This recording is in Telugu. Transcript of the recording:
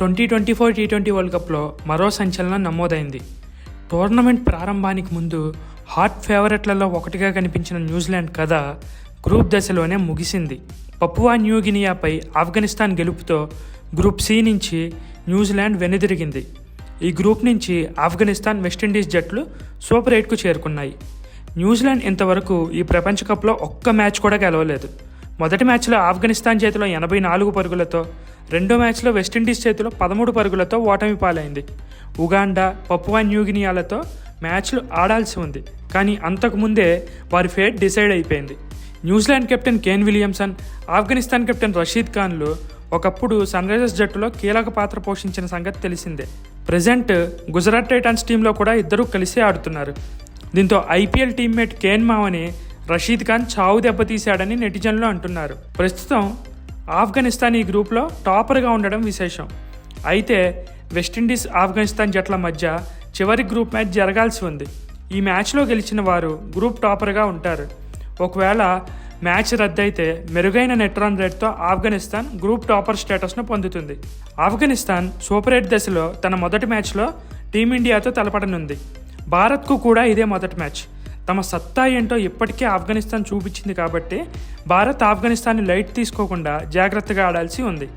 Twenty twenty four T twenty world కప్లో మరో సంచలనం నమోదైంది. టోర్నమెంట్ ప్రారంభానికి ముందు హాట్ ఫేవరెట్లలో ఒకటిగా కనిపించిన న్యూజిలాండ్ కథ గ్రూప్ దశలోనే ముగిసింది. పపువా న్యూగినియాపై ఆఫ్ఘనిస్తాన్ గెలుపుతో గ్రూప్ సి నుంచి న్యూజిలాండ్ వెనుదిరిగింది. ఈ గ్రూప్ నుంచి ఆఫ్ఘనిస్తాన్ వెస్టిండీస్ జట్లు సూపర్ ఎయిట్కు చేరుకున్నాయి. న్యూజిలాండ్ ఇంతవరకు ఈ ప్రపంచ కప్లో ఒక్క మ్యాచ్ కూడా గెలవలేదు. మొదటి మ్యాచ్లో ఆఫ్ఘనిస్తాన్ చేతిలో ఎనభై నాలుగు పరుగులతో రెండో మ్యాచ్లో వెస్టిండీస్ చేతిలో పదమూడు పరుగులతో ఓటమి పాలైంది. ఉగాండా పప్పువా న్యూగినియాలతో మ్యాచ్లు ఆడాల్సి ఉంది. కానీ అంతకుముందే వారి ఫేట్ డిసైడ్ అయిపోయింది. New Zealand captain Kane Williamson Afghanistan captain Rashid ఖాన్లు ఒకప్పుడు సన్ రైజర్స్ జట్టులో కీలక పాత్ర పోషించిన సంగతి తెలిసిందే. ప్రజెంట్ గుజరాత్ టైటాన్స్ టీంలో కూడా ఇద్దరూ కలిసి ఆడుతున్నారు. దీంతో ఐపీఎల్ టీమ్మేట్ కేన్ మావని రషీద్ ఖాన్ చావు దెబ్బతీశాడని నెటిజన్లు అంటున్నారు. ప్రస్తుతం ఆఫ్ఘనిస్తాన్ ఈ గ్రూప్లో టాపర్గా ఉండడం విశేషం. అయితే వెస్టిండీస్ ఆఫ్ఘనిస్తాన్ జట్ల మధ్య చివరి గ్రూప్ మ్యాచ్ జరగాల్సి ఉంది. ఈ మ్యాచ్లో గెలిచిన వారు గ్రూప్ టాపర్గా ఉంటారు. ఒకవేళ మ్యాచ్ రద్దయితే మెరుగైన నెట్ రన్ రేట్తో ఆఫ్ఘనిస్తాన్ గ్రూప్ టాపర్ స్టేటస్ను పొందుతుంది. ఆఫ్ఘనిస్తాన్ సూపర్ ఎయిట్ దశలో తన మొదటి మ్యాచ్లో టీమిండియాతో తలపడనుంది. భారత్కు కూడా ఇదే మొదటి మ్యాచ్. తమ సత్తా ఏంటో ఇప్పటికే ఆఫ్ఘనిస్తాన్ చూపించింది కాబట్టి భారత్ ఆఫ్ఘనిస్తాన్ని లైట్ తీసుకోకుండా జాగ్రత్తగా ఆడాల్సి ఉంది.